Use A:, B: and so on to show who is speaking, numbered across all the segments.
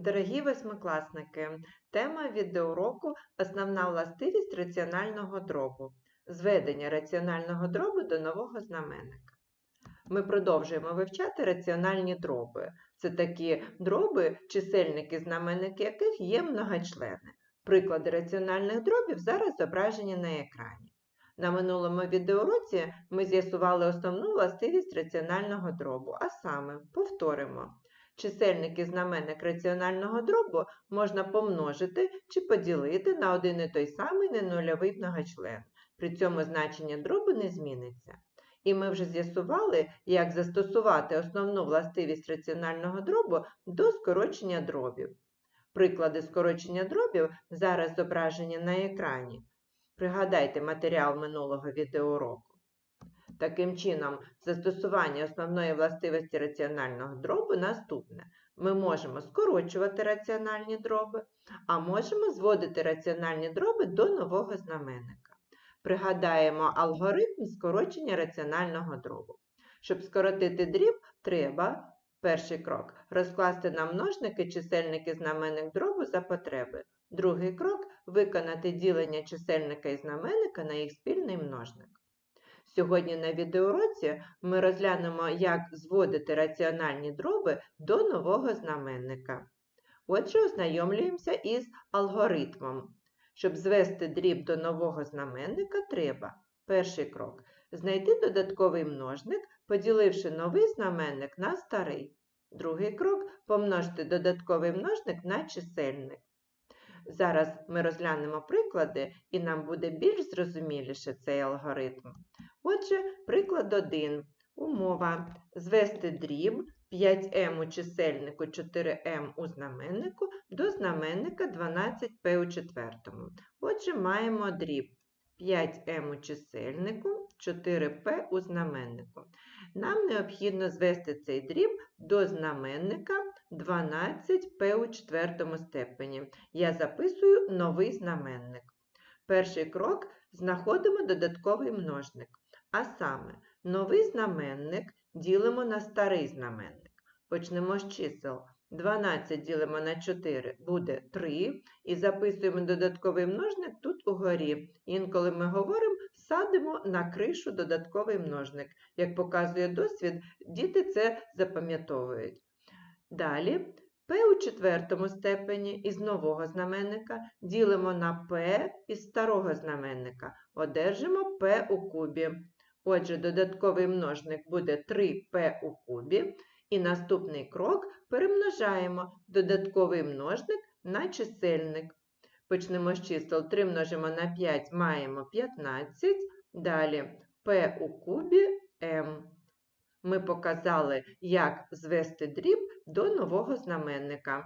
A: Дорогі восьмикласники, тема відеоуроку Основна властивість раціонального дробу. Зведення раціонального дробу до нового знаменника. Ми продовжуємо вивчати раціональні дроби. Це такі дроби, чисельники, знаменники яких є многочлени. Приклади раціональних дробів зараз зображені на екрані. На минулому відеоуроці ми з'ясували основну властивість раціонального дробу, а саме повторимо. Чисельник і знаменник раціонального дробу можна помножити чи поділити на один і той самий ненульовий многочлен. При цьому значення дробу не зміниться. І ми вже з'ясували, як застосувати основну властивість раціонального дробу до скорочення дробів. Приклади скорочення дробів зараз зображені на екрані. Пригадайте матеріал минулого відеоуроку. Таким чином, застосування основної властивості раціонального дробу наступне. Ми можемо скорочувати раціональні дроби, а можемо зводити раціональні дроби до нового знаменника. Пригадаємо алгоритм скорочення раціонального дробу. Щоб скоротити дріб, треба, перший крок, розкласти на множники чисельники знаменник дробу за потреби. Другий крок виконати ділення чисельника і знаменника на їх спільний множник. Сьогодні на відеоуроці ми розглянемо, як зводити раціональні дроби до нового знаменника. Отже, ознайомлюємося із алгоритмом. Щоб звести дріб до нового знаменника, треба перший крок знайти додатковий множник, поділивши новий знаменник на старий. Другий крок помножити додатковий множник на чисельник. Зараз ми розглянемо приклади, і нам буде більш зрозуміліше цей алгоритм. Отже, приклад 1. Умова. Звести дріб 5m у чисельнику 4m у знаменнику до знаменника 12p у четвертому. Отже, маємо дріб 5m у чисельнику, 4p у знаменнику. Нам необхідно звести цей дріб до знаменника 12p у четвертому степені. Я записую новий знаменник. Перший крок знаходимо додатковий множник. А саме, новий знаменник ділимо на старий знаменник. Почнемо з чисел. 12 ділимо на 4 буде 3. І записуємо додатковий множник тут угорі. Інколи ми говоримо, садимо на кришу додатковий множник. Як показує досвід, діти це запам'ятовують. Далі p у четвертому степені із нового знаменника ділимо на p із старого знаменника. Одержимо p у кубі. Отже, додатковий множник буде 3p у кубі. І наступний крок перемножаємо додатковий множник на чисельник. Почнемо з чисел 3 множимо на 5, маємо 15. Далі p у кубі m. Ми показали, як звести дріб до нового знаменника.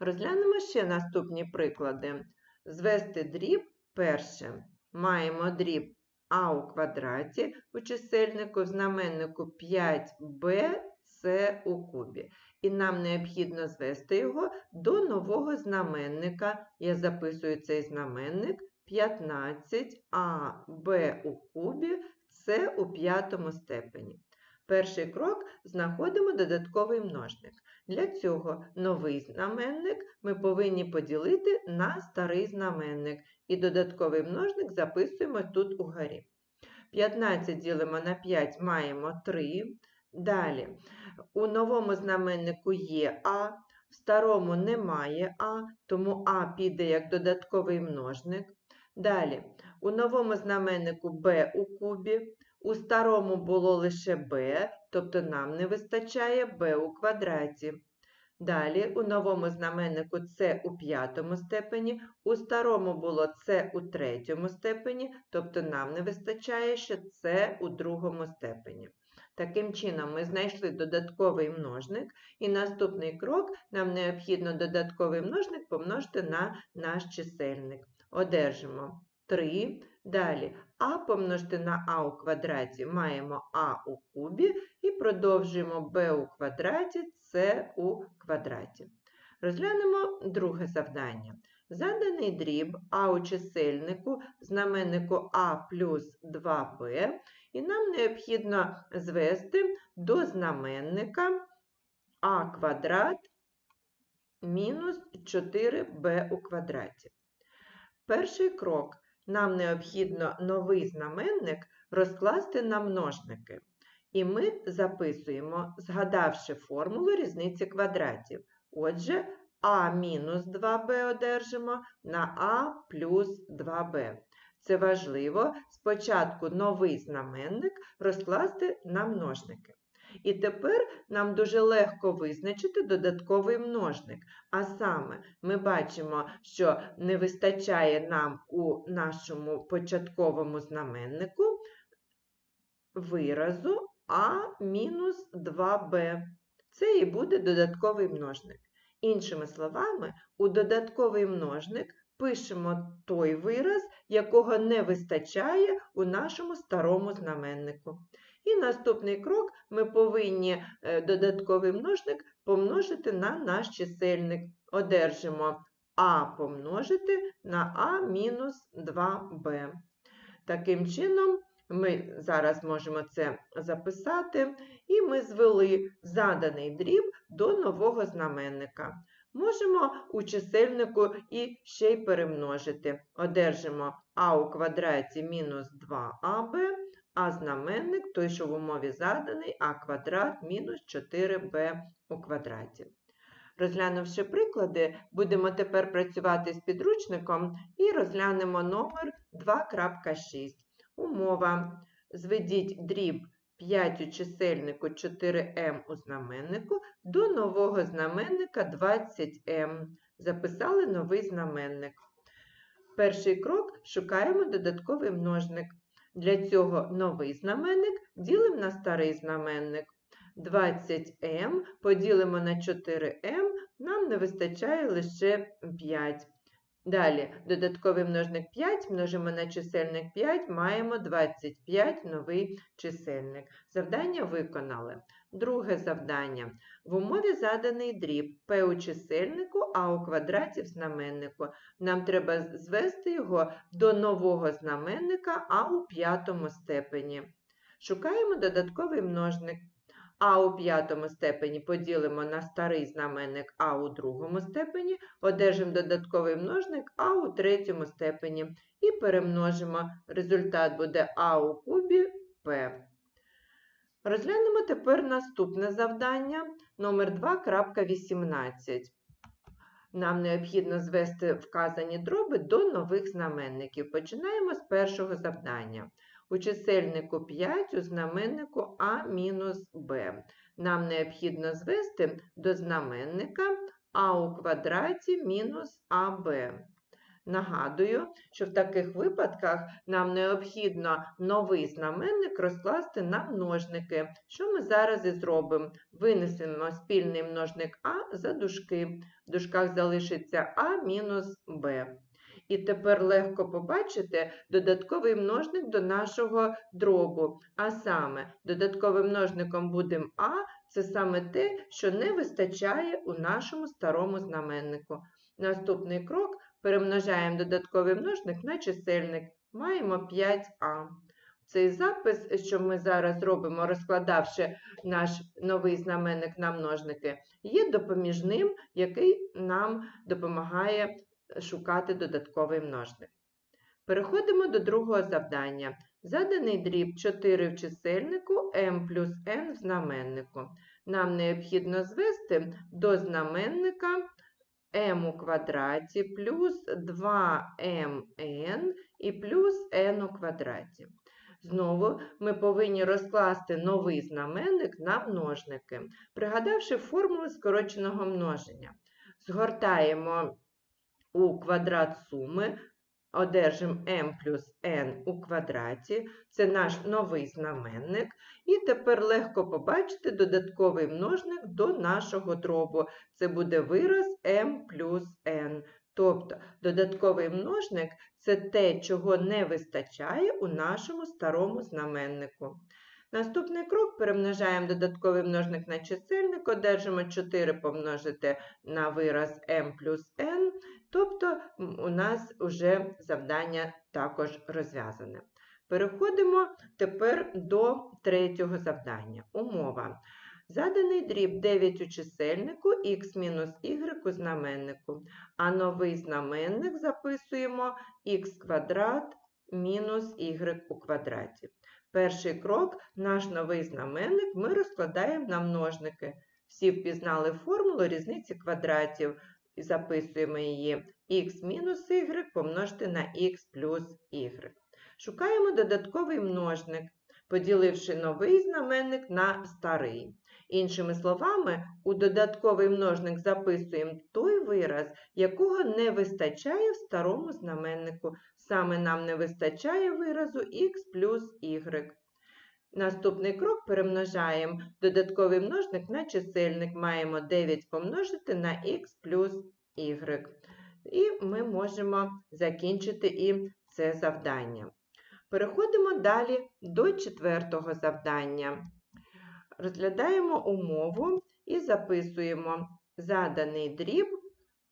A: Розглянемо ще наступні приклади. Звести дріб перше. Маємо дріб а у квадраті у чисельнику в знаменнику 5b це у кубі. І нам необхідно звести його до нового знаменника. Я записую цей знаменник 15аб у кубі це у п'ятому степені. Перший крок знаходимо додатковий множник. Для цього новий знаменник ми повинні поділити на старий знаменник. І додатковий множник записуємо тут угорі. 15 ділимо на 5 маємо 3. Далі, у новому знаменнику є А, в старому немає А, тому А піде як додатковий множник. Далі, у новому знаменнику Б у кубі. У старому було лише b, тобто нам не вистачає b у квадраті. Далі у новому знаменнику c у п'ятому степені, у старому було c у третьому степені, тобто нам не вистачає ще c у другому степені. Таким чином, ми знайшли додатковий множник, і наступний крок нам необхідно додатковий множник помножити на наш чисельник. Одержимо 3. Далі а помножити на а у квадраті маємо а у кубі і продовжуємо b у квадраті, c у квадраті. Розглянемо друге завдання. Заданий дріб а у чисельнику знаменнику а плюс 2b, і нам необхідно звести до знаменника а квадрат мінус 4b у квадраті. Перший крок. Нам необхідно новий знаменник розкласти на множники. І ми записуємо, згадавши формулу різниці квадратів. Отже, а мінус 2b одержимо на а плюс 2b. Це важливо спочатку новий знаменник розкласти на множники. І тепер нам дуже легко визначити додатковий множник. А саме, ми бачимо, що не вистачає нам у нашому початковому знаменнику виразу а мінус 2b. Це і буде додатковий множник. Іншими словами, у додатковий множник пишемо той вираз, якого не вистачає у нашому старому знаменнику. І наступний крок ми повинні е, додатковий множник помножити на наш чисельник. Одержимо а помножити на а мінус 2b. Таким чином, ми зараз можемо це записати, і ми звели заданий дріб до нового знаменника. Можемо у чисельнику і ще й перемножити. Одержимо а у квадраті мінус 2аб, а знаменник, той, що в умові заданий, а квадрат мінус 4b у квадраті. Розглянувши приклади, будемо тепер працювати з підручником і розглянемо номер 2.6. Умова. Зведіть дріб 5 у чисельнику 4m у знаменнику до нового знаменника 20m. Записали новий знаменник. Перший крок шукаємо додатковий множник. Для цього новий знаменник ділимо на старий знаменник. 20m поділимо на 4m, нам не вистачає лише 5. Далі, додатковий множник 5 множимо на чисельник 5, маємо 25 новий чисельник. Завдання виконали. Друге завдання. В умові заданий дріб p у чисельнику, а у квадраті в знаменнику. Нам треба звести його до нового знаменника а у п'ятому степені. Шукаємо додатковий множник. А у п'ятому степені поділимо на старий знаменник А у другому степені, одержимо додатковий множник А у третьому степені і перемножимо. Результат буде А у кубі П. Розглянемо тепер наступне завдання номер 2.18. Нам необхідно звести вказані дроби до нових знаменників. Починаємо з першого завдання. У чисельнику 5 у знаменнику А мінус Б. Нам необхідно звести до знаменника А у квадраті мінус АБ. Нагадую, що в таких випадках нам необхідно новий знаменник розкласти на множники. Що ми зараз і зробимо? Винесемо спільний множник А за дужки. В дужках залишиться А мінус Б. І тепер легко побачити додатковий множник до нашого дробу. А саме, додатковим множником будемо А, це саме те, що не вистачає у нашому старому знаменнику. Наступний крок перемножаємо додатковий множник на чисельник. Маємо 5а. Цей запис, що ми зараз робимо, розкладавши наш новий знаменник на множники, є допоміжним, який нам допомагає шукати додатковий множник. Переходимо до другого завдання. Заданий дріб 4 в чисельнику m плюс n в знаменнику. Нам необхідно звести до знаменника m у квадраті плюс 2mn і плюс n у квадраті. Знову ми повинні розкласти новий знаменник на множники, пригадавши формулу скороченого множення. Згортаємо у квадрат суми, одержимо m плюс n у квадраті, це наш новий знаменник. І тепер легко побачити додатковий множник до нашого дробу. Це буде вираз m плюс n. Тобто додатковий множник це те, чого не вистачає у нашому старому знаменнику. Наступний крок перемножаємо додатковий множник на чисельник, одержимо 4 помножити на вираз m плюс n, тобто у нас вже завдання також розв'язане. Переходимо тепер до третього завдання. Умова. Заданий дріб 9 у чисельнику, х мінус y у знаменнику. А новий знаменник записуємо х квадрат мінус y у квадраті. Перший крок наш новий знаменник ми розкладаємо на множники. Всі впізнали формулу різниці квадратів і записуємо її х мінус y помножити на х плюс y. Шукаємо додатковий множник, поділивши новий знаменник на старий. Іншими словами, у додатковий множник записуємо той вираз, якого не вистачає в старому знаменнику. Саме нам не вистачає виразу х плюс y. Наступний крок перемножаємо додатковий множник на чисельник. Маємо 9 помножити на х плюс y. І ми можемо закінчити і це завдання. Переходимо далі до четвертого завдання. Розглядаємо умову і записуємо заданий дріб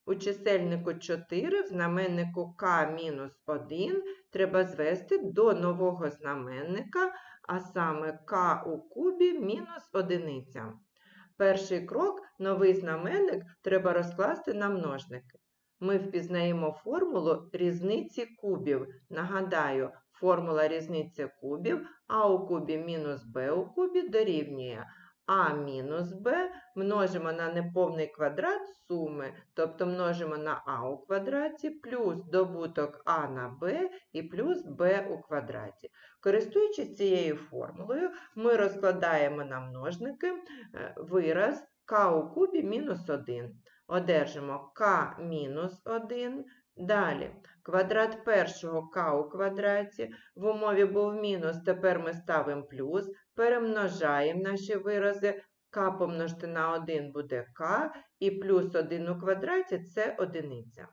A: у чисельнику 4 в знаменнику k-1 треба звести до нового знаменника, а саме k у кубі мінус одиниця. Перший крок новий знаменник треба розкласти на множники. Ми впізнаємо формулу різниці кубів. Нагадаю, формула різниці кубів а у кубі мінус b у кубі дорівнює а мінус b множимо на неповний квадрат суми, тобто множимо на а у квадраті, плюс добуток а на b і плюс b у квадраті. Користуючись цією формулою, ми розкладаємо на множники е, вираз k у кубі мінус 1. Одержимо k мінус 1. Далі квадрат першого k у квадраті. В умові був мінус, тепер ми ставимо плюс, перемножаємо наші вирази. k помножити на 1 буде k, і плюс 1 у квадраті це одиниця.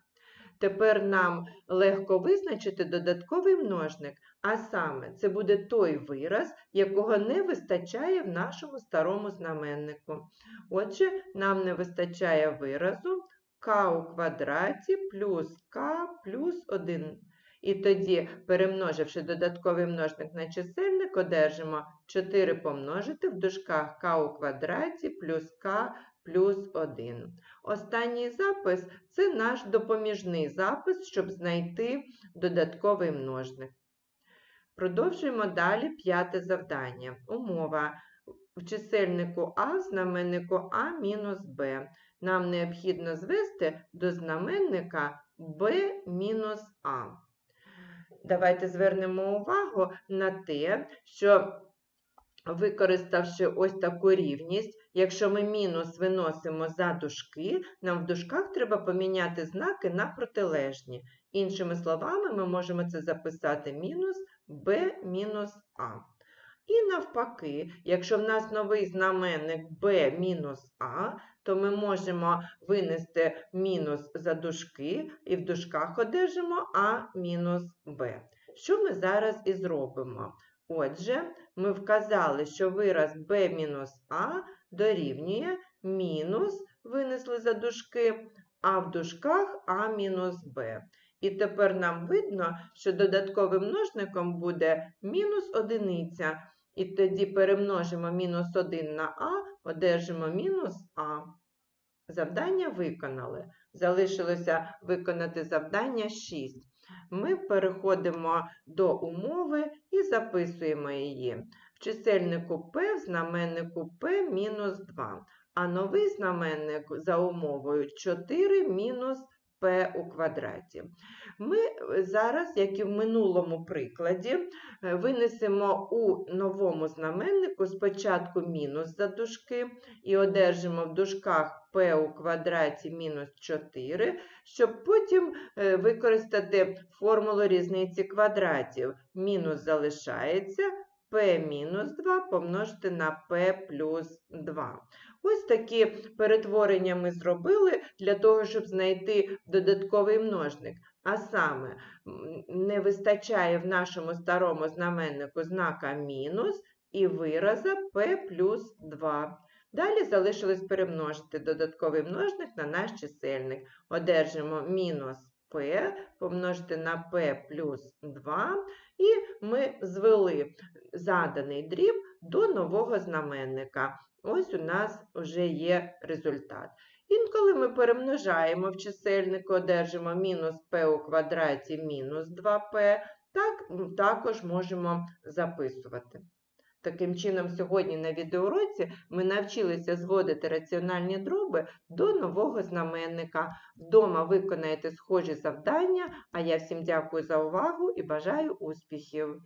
A: Тепер нам легко визначити додатковий множник, а саме це буде той вираз, якого не вистачає в нашому старому знаменнику. Отже, нам не вистачає виразу k у квадраті плюс k плюс 1. І тоді, перемноживши додатковий множник на чисельник, одержимо 4 помножити в дужках k у квадраті плюс k плюс 1. Останній запис це наш допоміжний запис, щоб знайти додатковий множник. Продовжуємо далі п'яте завдання. Умова. В чисельнику А знаменнику А мінус Б. Нам необхідно звести до знаменника b мінус А. Давайте звернемо увагу на те, що використавши ось таку рівність, якщо ми мінус виносимо за дужки, нам в дужках треба поміняти знаки на протилежні. Іншими словами, ми можемо це записати мінус b мінус А. І навпаки, якщо в нас новий знаменник b мінус А, то ми можемо винести мінус за дужки і в дужках одержимо А мінус Б. Що ми зараз і зробимо? Отже, ми вказали, що вираз b мінус А дорівнює мінус, винесли за дужки, а в дужках А мінус Б. І тепер нам видно, що додатковим множником буде мінус одиниця. І тоді перемножимо мінус 1 на А, одержимо мінус А. Завдання виконали. Залишилося виконати завдання 6. Ми переходимо до умови і записуємо її. В чисельнику P в знаменнику P мінус 2. А новий знаменник за умовою 4 мінус p у квадраті. Ми е, зараз, як і в минулому прикладі, е, винесемо у новому знаменнику спочатку мінус за дужки і одержимо в дужках p у квадраті мінус 4, щоб потім е, використати формулу різниці квадратів. Мінус залишається p мінус 2 помножити на p плюс 2. Ось такі перетворення ми зробили для того, щоб знайти додатковий множник. А саме, не вистачає в нашому старому знаменнику знака мінус і вираза p плюс 2. Далі залишилось перемножити додатковий множник на наш чисельник. Одержимо мінус p помножити на p плюс 2, і ми звели заданий дріб до нового знаменника. Ось у нас вже є результат. Інколи ми перемножаємо в чисельнику, одержимо мінус p у квадраті мінус 2p, так також можемо записувати. Таким чином, сьогодні на відеоуроці ми навчилися зводити раціональні дроби до нового знаменника. Вдома виконаєте схожі завдання, а я всім дякую за увагу і бажаю успіхів!